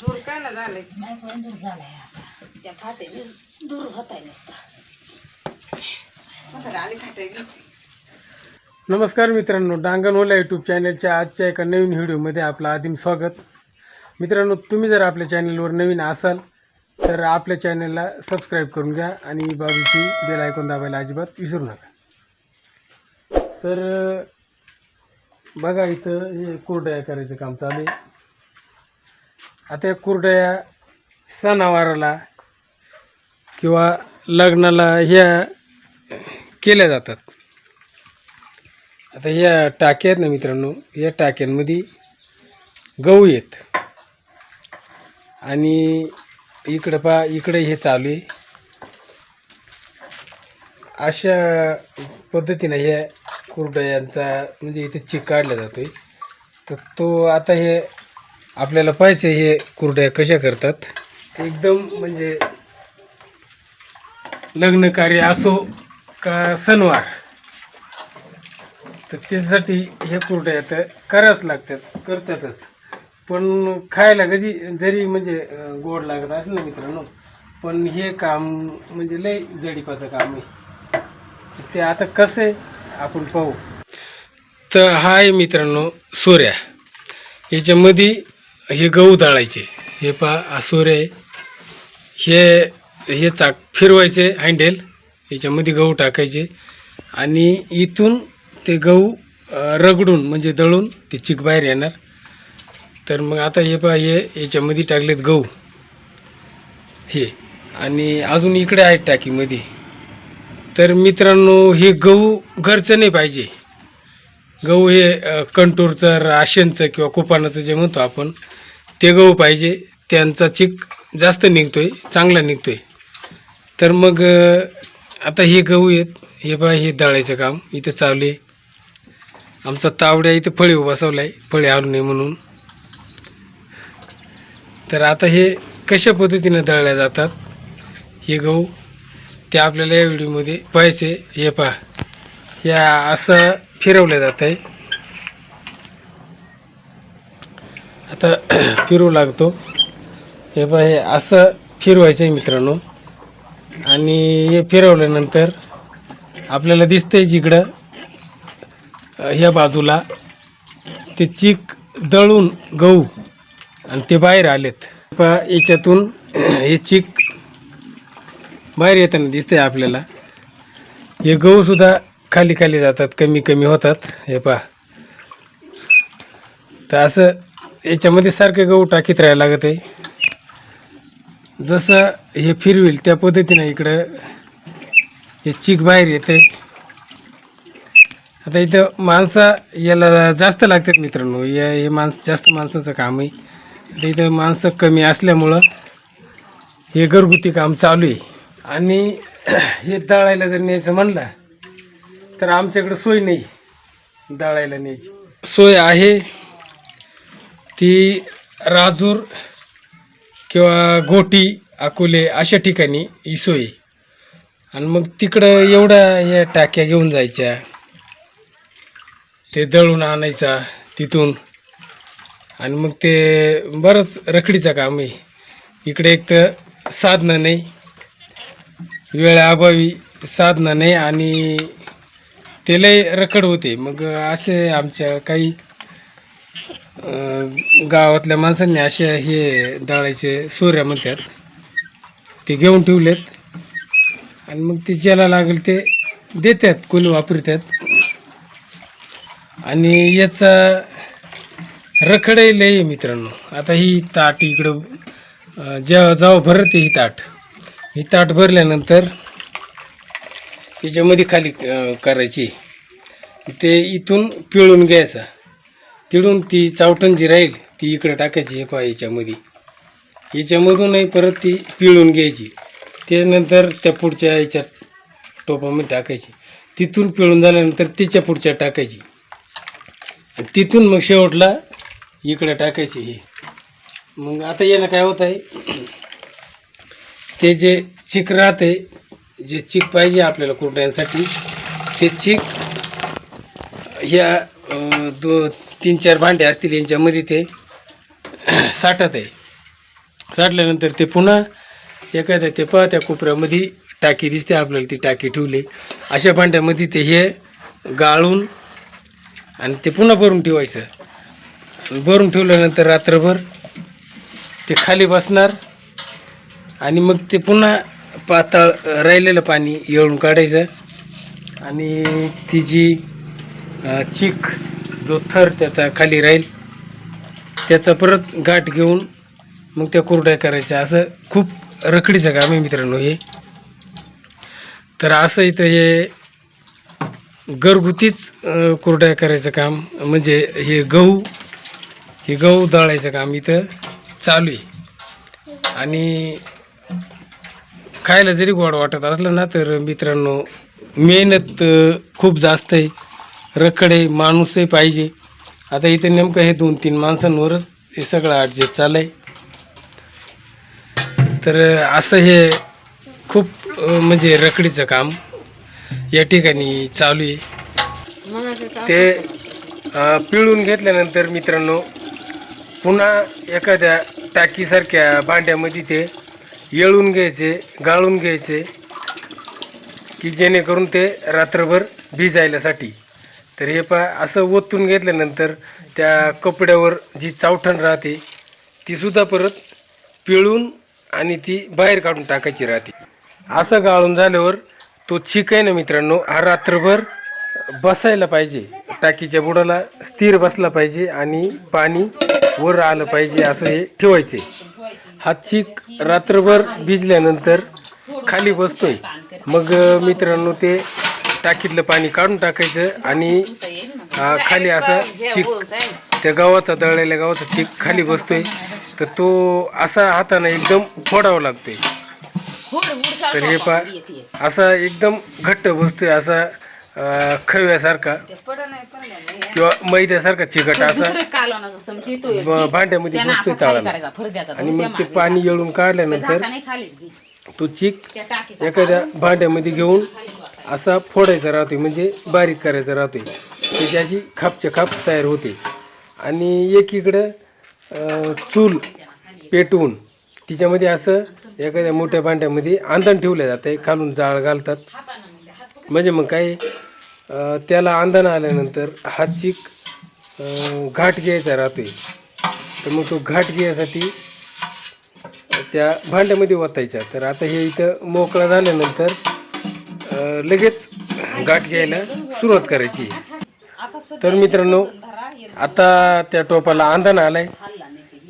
दूर काय ना झालंय नाही पण दूर झालाय आता त्या फाट्याने दूर होत आहे नुसता आली खाटे नमस्कार मित्रांनो डांगणवाला यूट्यूब चॅनलच्या आजच्या एका नवीन व्हिडिओमध्ये आपलं आदिम स्वागत. मित्रांनो तुम्ही जर आपल्या चॅनलवर नवीन असाल तर आपल्या चॅनलला सबस्क्राईब करून घ्या आणि बाजूची बेल आयकॉन दाबायला अजिबात विसरू नका. तर बघा इथं हे कुरडया करायचं काम चालू आहे. आता या कुरडया सणावाराला किंवा लग्नाला ह्या केल्या जातात. आता ह्या टाक्या आहेत ना मित्रांनो या टाक्यांमध्ये गहू आहेत. आणि इकडं पा इकडे हे चालू आहे. अशा पद्धतीनं ह्या कुरडयांचा म्हणजे इथे चिक काढला आहे तर तो आता हे आपल्याला पाहिजे हे कुरड्या कशा करतात. एकदम म्हणजे लग्न कार्य असो का सणवार तर त्याच्यासाठी हे कुरड्या तर करावंच लागतात करतातच. पण खायला कधी जरी म्हणजे गोड लागत असेल ना मित्रांनो पण हे काम म्हणजे लय जडीपाचं काम आहे. ते आता कसं आहे आपण पाहू. तर हा आहे मित्रांनो सोऱ्या याच्यामध्ये हे गहू दाळायचे. हे पहा हा सोऱ्या आहे. हे हे चाक फिरवायचे हँडेल. याच्यामध्ये गहू टाकायचे. आणि इथून ते गहू रगडून म्हणजे दळून ते चिक बाहेर येणार. तर मग आता हे पहा हे याच्यामध्ये टाकलेत गहू. हे. आणि अजून इकडे आहेत टाकीमध्ये तर मित्रांनो हे गहू घरचं नाही पाहिजे. गहू हे कंटूरचं राशनचं किंवा कुपानाचं जे म्हणतो आपण ते गहू पाहिजे. त्यांचा चिक जास्त निघतो आहे चांगला निघतो आहे तर मग आता हे गहू आहेत हे बा हे दळायचं काम इथं चालू आहे. आमचा तावड्या इथं फळी बसवला आहे फळे आलू नये म्हणून. तर आता हे कशा पद्धतीनं दळल्या जातात हे गहू? ते आपल्याला या व्हिडिओमध्ये पाहायचे हे पहा. या असं फिरवलं जात आहे आता फिरू लागतो. हे पहा हे असं फिरवायचं आहे मित्रांनो. आणि हे फिरवल्यानंतर आपल्याला दिसतंय जिकडं ह्या बाजूला ते चीक दळून गहू आणि ते बाहेर आलेत. पहा याच्यातून हे चीक बाहेर येताना दिसतंय आपल्याला. हे गहूसुद्धा खाली खाली जातात कमी कमी होतात. हे पहा. तर असं याच्यामध्ये सारखं गहू टाकीत राहायला लागत आहे. जसं हे फिरविल त्या पद्धतीनं इकडं हे चीक बाहेर येते आता इथं माणसं याला जास्त लागतात मित्रांनो. या हे माणसं जास्त माणसाचं काम आहे. आता इथं माणसं कमी असल्यामुळं हे घरगुती काम चालू आहे. आणि हे दळायला जर न्यायचं म्हणलं तर आमच्याकडं सोय नाही दळायला न्यायची. सोय आहे ती राजूर किंवा गोटी अकोले अशा ठिकाणी ही सोय आणि मग तिकडं एवढ्या या टाक्या घेऊन जायच्या ते दळून आणायचा तिथून. आणि मग ते बरंच रखडीचं काम आहे. इकडे एक तर साधनं नाही वेळाअभावी साधना नाही आणि ते लय रखड होते. मग असे आमच्या काही गावातल्या माणसांनी असे हे दळायचे सोऱ्या म्हणतात. ते घेऊन ठेवलेत. आणि मग ते ज्याला लागेल ते देतात कोणी वापरतात. आणि याचा रखडही लय आहे मित्रांनो. आता ही ताट इकडं जेव्हा जेव्हा भरते ही ताट. ही ताट भरल्यानंतर याच्यामध्ये खाली करायची. ते इथून पिळून घ्यायचा. तिळून ती चावटण जी राहील ती इकडं टाकायची हे पहा याच्यामध्ये. याच्यामधूनही परत ती पिळून घ्यायची. त्यानंतर त्या पुढच्या याच्यात टोपामध्ये टाकायची. तिथून पिळून झाल्यानंतर तिच्या पुढच्या टाकायची. आणि तिथून मग शेवटला इकडे टाकायची हे. मग आता याला काय होत आहे? ते जे चिक राहते जे चिक पाहिजे आपल्याला कुरड्यांसाठी ते चिक ह्या दो तीन चार भांडे असतील यांच्यामध्ये ते साठत आहे. साठल्यानंतर ते पुन्हा एखाद्या ते पहा त्या कोपऱ्यामध्ये टाकी दिसते आपल्याला ती टाकी ठेवली. अशा भांड्यामध्ये ते हे गाळून आणि ते पुन्हा भरून ठेवायचं. आणि भरून ठेवल्यानंतर रात्रभर ते खाली बसणार. आणि मग ते पुन्हा पातळ राहिलेलं पाणी येळून काढायचं. आणि ती जी अं, चिक जो थर त्याचा खाली राहील त्याचा परत गाठ घेऊन मग त्या कोरड्या करायच्या. असं खूप रखडीचं काम आहे मित्रांनो हे. तर असं इथं हे घरगुतीच कोरड्या करायचं काम म्हणजे हे गहू हे गहू दळायचं काम इथं चालू आहे. आणि खायला जरी गोड वाटत असलं ना तर मित्रांनो मेहनत खूप जास्त आहे. रखडे माणूसही पाहिजे. आता इथं नेमकं हे दोन तीन माणसांवरच हे सगळं ॲडजस्ट चाललं आहे तर असं हे खूप म्हणजे रखडीचं काम या ठिकाणी चालू आहे. ते पिळून घेतल्यानंतर मित्रांनो पुन्हा एखाद्या टाकीसारख्या भांड्यामध्ये ते येळून घ्यायचे गाळून घ्यायचे की जेणेकरून ते रात्रभर भिजायलासाठी तर हे पा असं ओतून घेतल्यानंतर त्या कपड्यावर जी चावठण राहते तीसुद्धा परत पिळून आणि ती बाहेर काढून टाकायची राहते. असं गाळून झाल्यावर तो चिक आहे ना मित्रांनो हा रात्रभर बसायला पाहिजे. टाकीच्या बुडाला स्थिर बसला पाहिजे आणि पाणी वर आलं पाहिजे असं हे ठेवायचे. हा रात्रभर भिजल्यानंतर खाली बसतोय. मग मित्रांनो ते टाकीतलं पाणी काढून टाकायचं आणि खाली असा चिक त्या गावाचा दळलेल्या गावाचा चिक खाली बसतोय. तर तो असा हाताने एकदम फोडावा लागतोय. तर हे पा असा एकदम घट्ट बसतोय असा खव्यासारखा किंवा मैद्यासारखा चिकट असा. भांड्यामध्ये बसतोय तळाला. आणि मग ते पाणी येळून काढल्यानंतर तो चिक एखाद्या भांड्यामध्ये घेऊन असा फोडायचा राहतोय म्हणजे बारीक करायचा राहतोय. त्याची अशी खापच्या खाप तयार होते. आणि एकीकडं चूल पेटवून तिच्यामध्ये असं एखाद्या मोठ्या भांड्यामध्ये आंधण ठेवलं जातं आहे खालून जाळ घालतात. म्हणजे मग काय त्याला अंधण आल्यानंतर हा चिक घाट घ्यायचा राहतोय. तर मग तो घाट घ्यायसाठी त्या भांड्यामध्ये ओतायचा. तर आता हे इथं मोकळा झाल्यानंतर लगेच गाठ घ्यायला सुरुवात करायची. तर मित्रांनो आता त्या टोपाला आंधण आलाय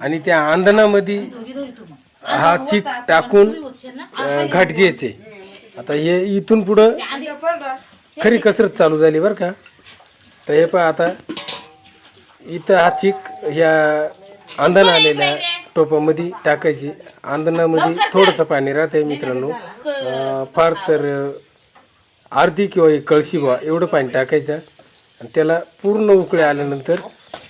आणि त्या आंधणामध्ये हा चिक टाकून घाट घ्यायचे. आता हे इथून पुढं खरी कसरत चालू झाली बरं का? तर हे पहा आता इथं हा चिक ह्या आंधण आलेल्या टोपामध्ये टाकायची. आंधणामध्ये थोडंसं पाणी राहतंय मित्रांनो. फार तर अर्धी किंवा एक कळशी बा एवढं पाणी टाकायचं आणि त्याला पूर्ण उकळे आल्यानंतर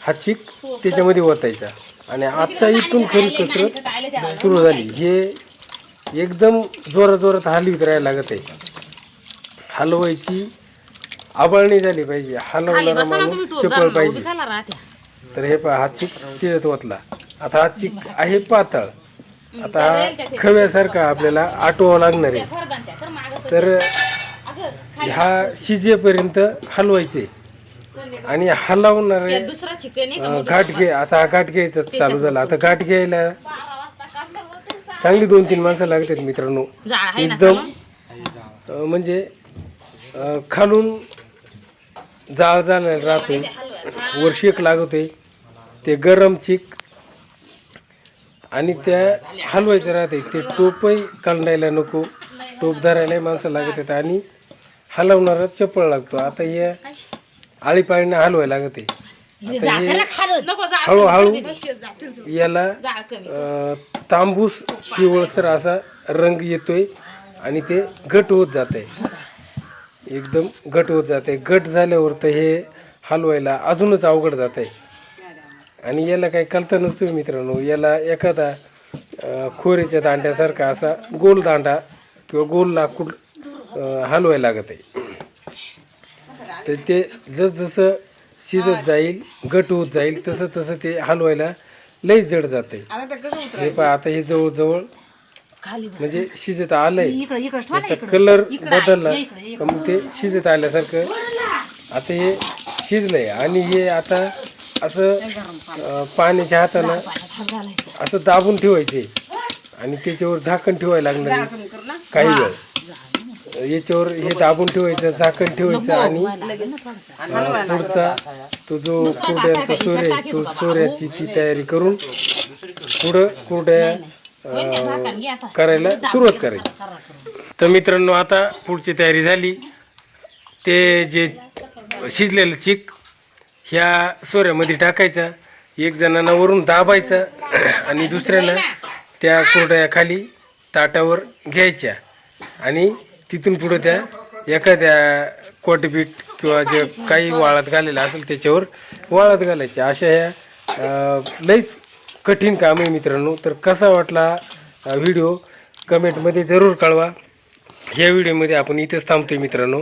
हा चिक त्याच्यामध्ये ओतायचा. आणि आता इथून खरी कसरत सुरू झाली. हे एकदम जोरात जोरात हलवीत राहायला लागत आहे. हलवायची आबळणी झाली पाहिजे. हलवणारा माणूस चपळ पाहिजे. तर हे पहा हा चिक तिथं ओतला. आता हा चिक आहे पातळ. आता हा खव्यासारखा आपल्याला आटवावं लागणार आहे. तर ह्या शिजेपर्यंत हलवायचे. आणि हलवणारे घाट घे. आता हा घाट घ्यायचा चालू झाला. आता घाट घ्यायला चांगली दोन तीन माणसं लागतात मित्रांनो. एकदम अं, म्हणजे अं, खालून जाळ झालेला राहतोय. वर शेक लागतोय. ते गरम चिक आणि त्या हलवायचं राहते ते टोपही काढायला नको. टोप धरायला माणसं लागत आहेत आणि हलवणारा चप्पळ लागतो. आता हे आळीपाळीने हलवायला लागत हे हळूहळू याला अं, तांबूस पिवळसर असा रंग येतोय आणि ते घट होत जात आहे एकदम घट होत जात आहे घट झाल्यावर तर हे हलवायला अजूनच अवघड जात आहे आणि याला काही कळता नसतो मित्रांनो. याला एखादा अं, खोरीच्या दांड्यासारखा असा गोल दांडा किंवा गोल लाकूड अं, हलवायला लागत आहे तर ते जसजसं शिजत जाईल गट होत जाईल तसं तसं ते हलवायला लई जड जाते हे पहा आता हे जवळजवळ. म्हणजे शिजत आलंय. इकडं इकडं ठेवा ना याचा इकडं. कलर बदलला मग ते शिजत आल्यासारखं आता हे शिजलंय. आणि हे आता असं पाण्याच्या हातानं असं दाबून ठेवायचे. आणि त्याच्यावर झाकण ठेवायला लागणार काही वेळ. याच्यावर हे दाबून ठेवायचं झाकण ठेवायचं आणि अं, पुढचा तो जो कुरड्यांचा सूर्य आहे तो सूर्याची ती तयारी करून पुढं कुरड्या. करायला सुरुवात करायची. तर मित्रांनो आता पुढची तयारी झाली. ते जे शिजलेलं चिक ह्या सोऱ्यामध्ये टाकायचा. एक जणांना वरून दाबायचा आणि दुसऱ्यानं त्या कुरड्या खाली ताटावर घ्यायच्या. आणि तिथून पुढं त्या एखाद्या कोटपीठ किंवा जे काही वाळत घालेलं असेल त्याच्यावर वाळत घालायच्या अशा ह्या लईच कठीण काम आहे मित्रांनो. तर कसा वाटला व्हिडिओ? कमेंटमध्ये जरूर कळवा. ह्या व्हिडिओमध्ये आपण इथेच आहे मित्रांनो.